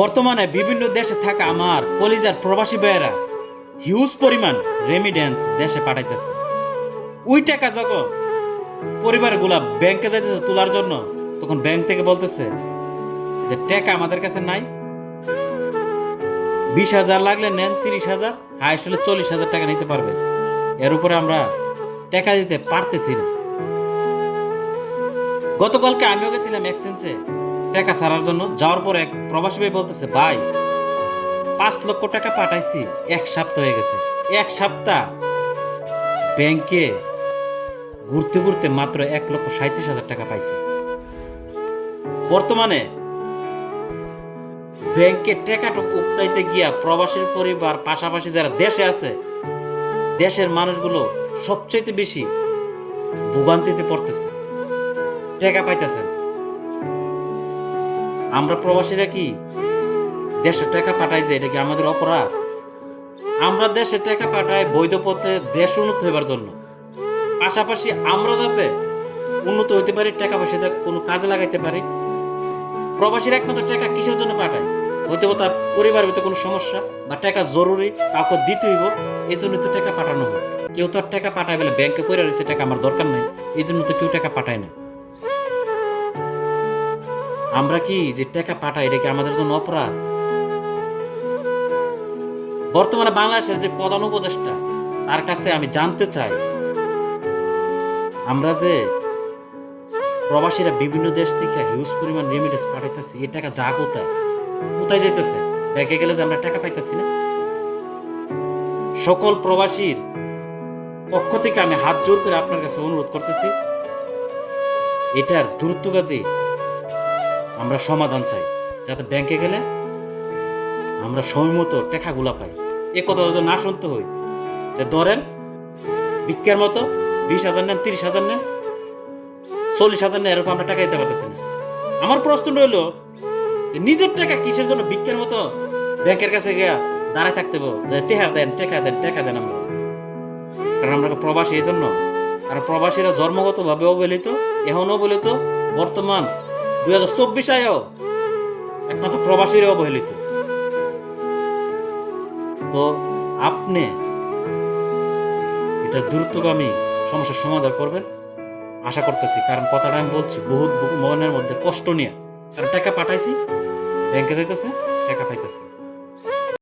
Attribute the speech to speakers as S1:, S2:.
S1: বর্তমানে বিভিন্ন দেশে থাকা আমার কলিজার প্রবাসী ভাইয়েরা হিউজ পরিমাণ রেমিডেন্স দেশে পাঠাইতেছে। ওই টাকা যখন পরিবারগুলা ব্যাংকে যাইতেছে তোলার জন্য, তখন ব্যাংক থেকে বলতেছে যে, টাকা আমাদের কাছে নাই। বিশ হাজার লাগলে নেন, তিরিশ হাজার হাইস্ট হলে চল্লিশ হাজার টাকা নিতে পারবে। এর উপরে আমরা টাকা দিতে পারতেছি না। গতকালকে আমিও গেছিলাম এক্সচেঞ্জে টাকা ছাড়ার জন্য যাওয়ার পর এক প্রবাসী ভাই বলতেছে, ভাই, পাঁচ লক্ষ টাকা পাঠাইছি, এক সপ্তাহ হয়ে গেছে এক সপ্তাহ ব্যাংকে ঘুরতে ঘুরতে মাত্র এক লক্ষ সাঁত্রিশ হাজার টাকা পাইছে বর্তমানে ব্যাংকে টাকাটা উঠাইতে গিয়া প্রবাসীর পরিবার, পাশাপাশি যারা দেশে আছে, দেশের মানুষগুলো সবচাইতে বেশি ভোগান্তিতে পড়তেছে, টাকা পাইতেছে না। আমরা প্রবাসীরা কি? দেশে টাকা পাঠাই যে, এটা কি আমাদের অপরাধ? আমরা দেশে টাকা পাঠাই বৈধ পথে দেশ উন্নত হইবার জন্য। পাশাপাশি আমরা যাতে উন্নত হইতে পারি, টাকা পয়সা কোনো কাজে লাগাইতে পারি। প্রবাসীর একমাত্র টাকা কিসের জন্য পাঠায়? হয়তো তার পরিবারের ভিতরে কোনো সমস্যা বা টাকা জরুরি, কাউকে দিতে হইব, এই জন্য তো টাকা পাঠানো হয়। কেউ তো আর টাকা পাঠায় বলে ব্যাংকে পড়ে রয়েছে, টাকা আমার দরকার নেই, এই জন্য তো কেউ টাকা পাঠায় না। আমরা কি যে টাকা পাঠাই, এটা কি আমাদের জন্য অপরাধ? বর্তমানে বাংলাদেশের যে প্রধান উপদেষ্টা, তার কাছে আমি জানতে চাই, আমরা যে প্রবাসীরা বিভিন্ন দেশ থেকে হিউজ পরিমাণ রেমিডেন্স পাঠাইতেছি, এই টাকা যা কোথায়? কোথায় যাইতেছে? ব্যাংকে গেলে যে আমরা টাকা পাইতেছি না? সকল প্রবাসীর পক্ষ থেকে আমি হাত জোর করে আপনার কাছে অনুরোধ করতেছি, এটার দ্রুতগতি আমরা সমাধান চাই। যাতে ব্যাংকে গেলে আমরা সময় মতো টাকাগুলা পাই। এ কথা যদি না শুনতে হই যে ধরেন ভিক্ষার মতো বিশ হাজার নেন, তিরিশ হাজার নেন, চল্লিশ হাজার নেন, এরকম আমরা টাকা দিতে পারতেছি না। আমার প্রশ্ন রইল যে নিজের টাকা কিসের জন্য ভিক্ষার মতো ব্যাংকের কাছে গিয়া দাঁড়ায় থাকতে যে টেকা দেন টেকা দেন, টাকা দেন আমরা। কারণ আমরা প্রবাসী, এই জন্য। আর প্রবাসীরা জন্মগতভাবে অবহেলিত, এখন অবহেলিত, বর্তমান দুই হাজার চব্বিশ একমাত্র প্রবাসীরা অবহেলিত। তো আপনি এটা দ্রুতগামী সমস্যার সমাধান করবেন, আশা করতেছি। কারণ কথাটা আমি বলছি, বহুত মনের মধ্যে কষ্ট নিয়ে। কারণ টাকা পাঠাইছি, ব্যাংকে যাইতেছে, টাকা পাইতেছে।